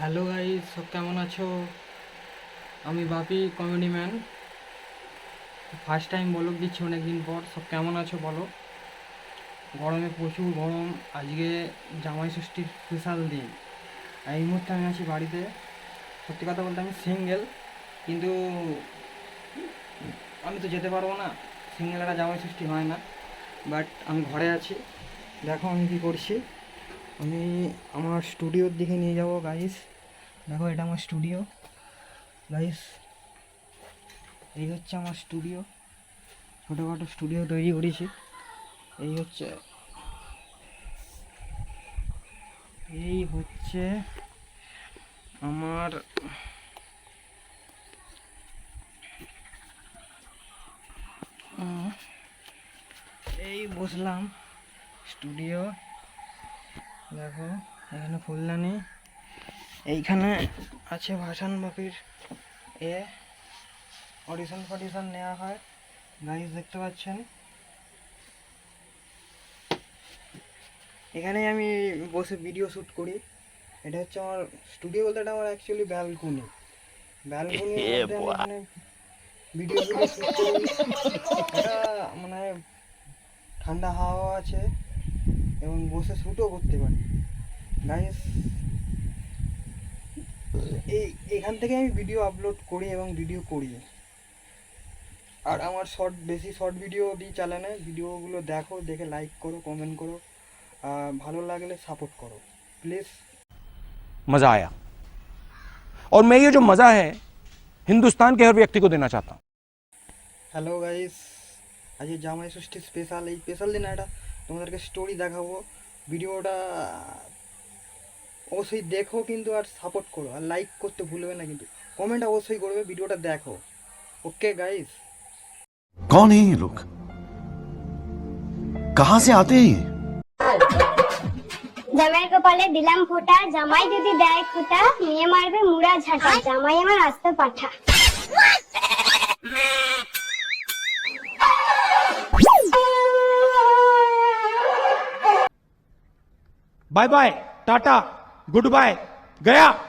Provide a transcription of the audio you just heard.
Hello guys, সব কেমন আছো? আমি Bapi comedy man first time vlog দিচ্ছি অনেক দিন পর, সব কেমন আছো বলো? গরমে প্রচুর গরম, আজকে জামাই ষষ্ঠীর স্পেশাল দিন। এই মুহূর্তে আমি আছি বাড়িতে। সত্যি কথা বলতে আমি সিঙ্গেল কিন্তু আমি তো যেতে পারব না। সিঙ্গেল একটা জামাই ষষ্ঠী হয় না। বাট আমি ঘরে আছি। দেখো আমি কী করছি। আমি আমার স্টুডিওর দিকে নিয়ে যাব গাইস দেখো, এটা আমার স্টুডিও গাইস এই হচ্ছে আমার স্টুডিও ছোটোখাটো স্টুডিও তৈরি করেছি। এই হচ্ছে এই হচ্ছে আমার এই বসলাম। স্টুডিও দেখো, এখানে ফুলদানি। এইখানে আছে ভাসান বাপির এ অডিশন ফডিশন নেওয়া হয়। গাইজ দেখতে পাচ্ছেন? এখানেই আমি বসে ভিডিও শ্যুট করি। এটা হচ্ছে আমার স্টুডিও বলতে এটা আমার অ্যাকচুয়ালি ব্যালকনি ব্যালকনি এখানে ভিডিও ভিডিও শ্যুট করি। এটা মানে ঠান্ডা হাওয়া আছে এবং বসে শ্যুটও করতে পারি। গাইস এই এখান থেকে আমি ভিডিও আপলোড করি এবং ভিডিও করি আর আমার শর্ট বেশি শর্ট ভিডিও দিই চ্যানেলে ভিডিওগুলো দেখো দেখে লাইক করো কমেন্ট করো আর ভালো লাগলে সাপোর্ট করো প্লিজ मज़ा आया और मैं ये जो मज़ा है हिंदुस्तान के हर व्यक्ति को देना चाहता हूँ হ্যালো গাইস আজকে জামাই ষষ্ঠী স্পেশাল এই স্পেশাল দিন একটা তোমাদেরকে স্টোরি দেখাবো ভিডিওটা অবশ্যই দেখো কিন্তু আর সাপোর্ট করো আর লাইক করতে ভুলবে না কিন্তু। কমেন্ট অবশ্যই করবে ভিডিওটা দেখো। ওকে গাইস কন হ্যাঁ লোক কাহা সে আতে জামাই কপালে দিলাম ফোঁটা জামাই যদি দেয় খোঁটা মেয়ে মারবে মুড়া ঝাঁটা জামাই আমার আস্ত পাঠা। Bye bye tata. Good bye गया।